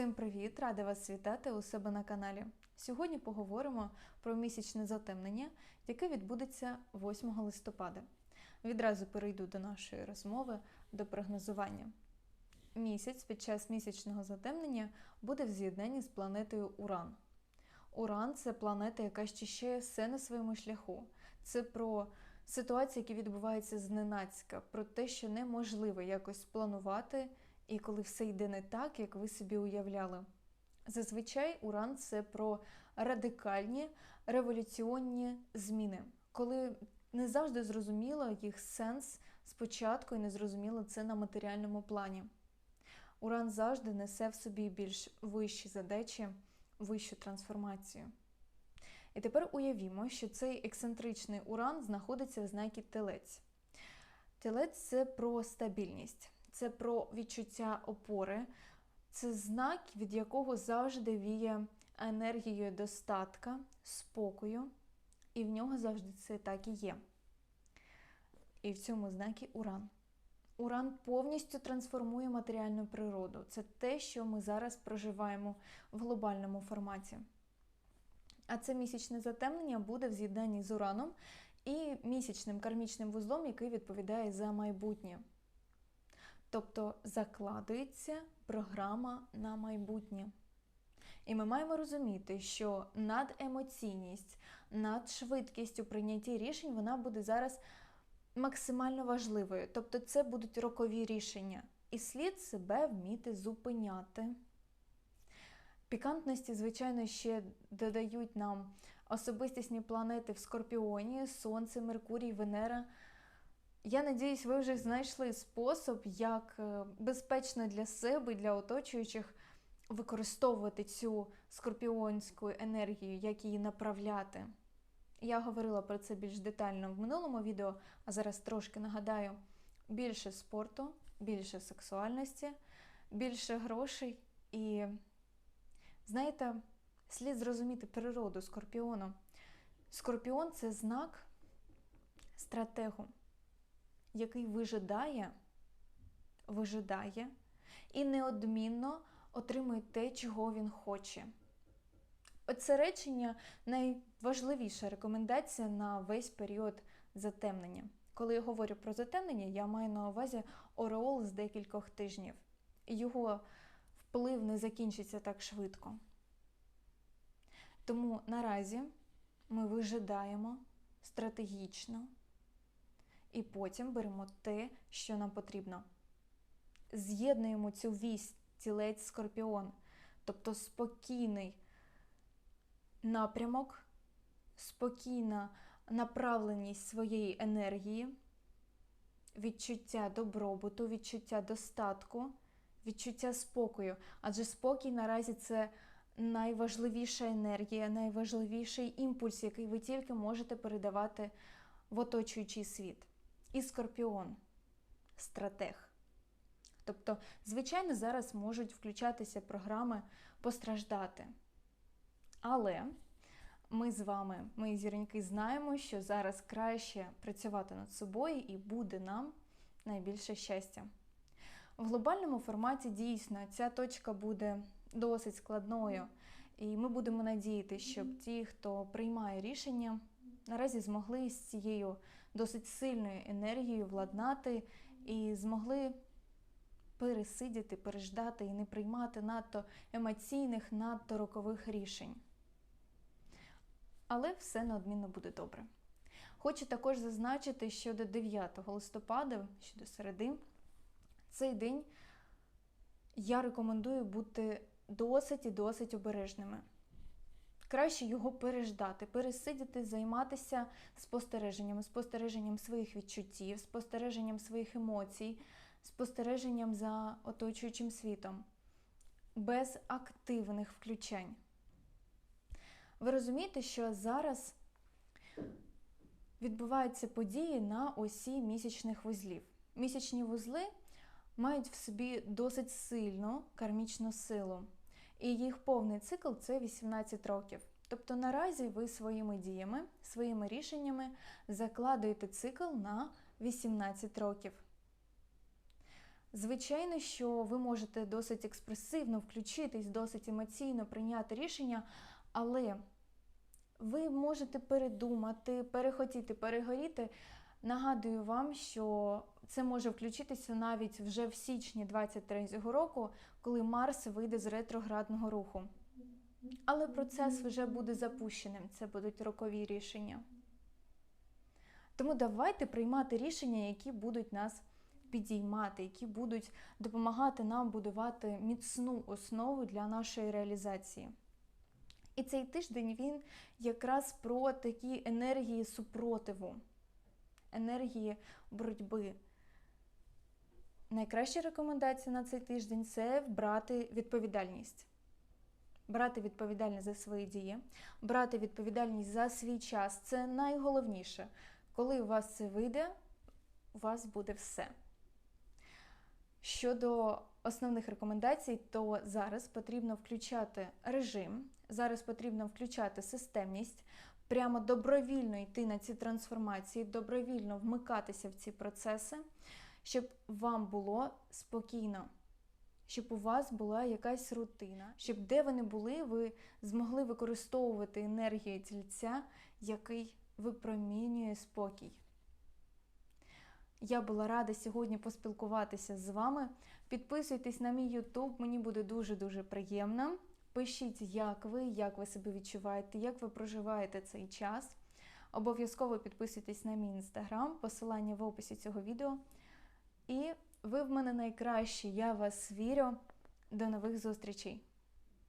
Всім привіт! Рада вас вітати у себе на каналі. Сьогодні поговоримо про місячне затемнення, яке відбудеться 8 листопада. Відразу перейду до нашої розмови до прогнозування. Місяць під час місячного затемнення буде в з'єднанні з планетою Уран. Уран це планета, яка щищає все на своєму шляху. Це про ситуації, які відбуваються зненацька, про те, що неможливо якось спланувати, і коли все йде не так, як ви собі уявляли. Зазвичай уран це про радикальні революціонні зміни, коли не завжди зрозуміло їх сенс спочатку і не зрозуміло це на матеріальному плані. Уран завжди несе в собі більш вищі задачі, вищу трансформацію. І тепер уявімо, що цей ексцентричний уран знаходиться в знакі телець. Телець це про стабільність, це про відчуття опори, це знак, від якого завжди віє енергією достатка, спокою, і в нього завжди це так і є. І в цьому знакі уран. Уран повністю трансформує матеріальну природу. Це те, що ми зараз проживаємо в глобальному форматі. А це місячне затемнення буде в з'єднанні з ураном і місячним кармічним вузлом, який відповідає за майбутнє. Тобто закладується програма на майбутнє. І ми маємо розуміти, що надемоційність, надшвидкість у прийнятті рішень вона буде зараз максимально важливою. Тобто, це будуть рокові рішення. І слід себе вміти зупиняти. Пікантності, звичайно, ще додають нам особистісні планети в Скорпіоні, Сонце, Меркурій, Венера. Я надіюсь, ви вже знайшли спосіб, як е, безпечно для себе і для оточуючих використовувати цю скорпіонську енергію, як її направляти. Я говорила про це більш детально в минулому відео, а зараз трошки нагадаю: більше спорту, більше сексуальності, більше грошей і, знаєте, слід зрозуміти природу скорпіону. Скорпіон це знак стратегу який вижидає, вижидає і неодмінно отримує те, чого він хоче. Оце речення найважливіша рекомендація на весь період затемнення. Коли я говорю про затемнення, я маю на увазі ореол з декількох тижнів. Його вплив не закінчиться так швидко. Тому наразі ми вижидаємо стратегічно і потім беремо те, що нам потрібно. З'єднуємо цю вість тілець скорпіон, тобто спокійний напрямок, спокійна направленість своєї енергії, відчуття добробуту, відчуття достатку, відчуття спокою. Адже спокій наразі це найважливіша енергія, найважливіший імпульс, який ви тільки можете передавати в оточуючий світ і скорпіон стратег. Тобто, звичайно, зараз можуть включатися програми постраждати. Але ми з вами, мої зіроньки, знаємо, що зараз краще працювати над собою і буде нам найбільше щастя. В глобальному форматі дійсно ця точка буде досить складною, і ми будемо надіяти, щоб ті, хто приймає рішення, наразі змогли з цією досить сильною енергією владнати і змогли пересидіти, переждати і не приймати надто емоційних, надто рокових рішень. Але все неодмінно буде добре. Хочу також зазначити, що до 9 листопада, що до середи, цей день я рекомендую бути досить і досить обережними. Краще його переждати, пересидіти, займатися спостереженням, спостереженням своїх відчуттів, спостереженням своїх емоцій, спостереженням за оточуючим світом, без активних включень. Ви розумієте, що зараз відбуваються події на осі місячних вузлів. Місячні вузли мають в собі досить сильну кармічну силу. І їх повний цикл це 18 років. Тобто наразі ви своїми діями, своїми рішеннями закладуєте цикл на 18 років. Звичайно, що ви можете досить експресивно включитись, досить емоційно прийняти рішення, але ви можете передумати, перехотіти, перегоріти. Нагадую вам, що це може включитися навіть вже в січні 23-го року, коли Марс вийде з ретроградного руху. Але процес вже буде запущеним, це будуть рокові рішення. Тому давайте приймати рішення, які будуть нас підіймати, які будуть допомагати нам будувати міцну основу для нашої реалізації. І цей тиждень він якраз про такі енергії супротиву, енергії боротьби. Найкраща рекомендація на цей тиждень це брати відповідальність. Брати відповідальність за свої дії, брати відповідальність за свій час це найголовніше. Коли у вас це вийде, у вас буде все. Щодо основних рекомендацій, то зараз потрібно включати режим, зараз потрібно включати системність, прямо добровільно йти на ці трансформації, добровільно вмикатися в ці процеси, щоб вам було спокійно, щоб у вас була якась рутина, щоб де ви не були, ви змогли використовувати енергію тільця, який випромінює спокій. Я була рада сьогодні поспілкуватися з вами. Підписуйтесь на мій YouTube, мені буде дуже-дуже приємно. Пишіть, як ви, як ви себе відчуваєте, як ви проживаєте цей час. Обов'язково підписуйтесь на мій інстаграм, посилання в описі цього відео. І ви в мене найкращі, я вас вірю. До нових зустрічей!